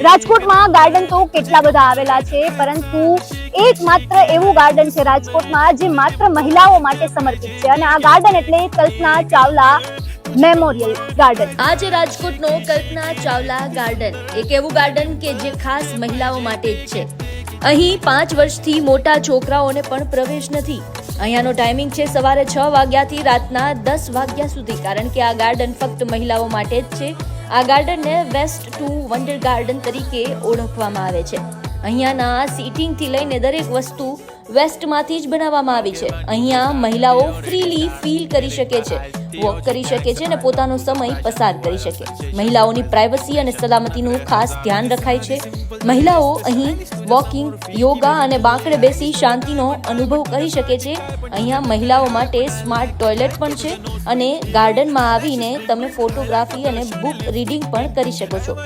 રાજકોટમાં ગાર્ડન તો કેટલા બધા આવેલા છે, પરંતુ એક માત્ર એવું ગાર્ડન છે રાજકોટમાં જે માત્ર મહિલાઓ માટે સમર્પિત છે. અને આ ગાર્ડન એટલે કલ્પના ચાવલા મેમોરિયલ ગાર્ડન. આજે રાજકોટનો કલ્પના ચાવલા ગાર્ડન, એક એવું ગાર્ડન કે જે ખાસ મહિલાઓ માટે જ છે. અહીં પાંચ વર્ષથી મોટા છોકરાઓને પણ પ્રવેશ નથી. અહીંયાનો ટાઈમિંગ છે સવારે છ વાગ્યાથી રાતના દસ વાગ્યા સુધી, કારણ કે આ ગાર્ડન ફક્ત મહિલાઓ માટે જ છે. આ ગાર્ડનને વેસ્ટ ટુ વન્ડર ગાર્ડન તરીકે ઓળખવામાં આવે છે. અહીંયાના સીટિંગથી લઈને દરેક વસ્તુ વેસ્ટમાંથી જ બનાવવામાં આવી છે. અહીંયા મહિલાઓ ફ્રીલી ફીલ કરી શકે છે વોક કરી શકે છે અને પોતાનો સમય પસાર કરી શકે. મહિલાઓની પ્રાઇવસી અને સલામતીનું ખાસ ધ્યાન રખાય છે. મહિલાઓ અહીં વોકિંગ યોગા અને બાંકડે બેસી શાંતિનો અનુભવ કરી શકે છે. અહીંયા મહિલાઓ માટે સ્માર્ટ ટોયલેટ પણ છે અને ગાર્ડનમાં આવીને તમે ફોટોગ્રાફી અને બુક રીડિંગ પણ કરી શકો છો.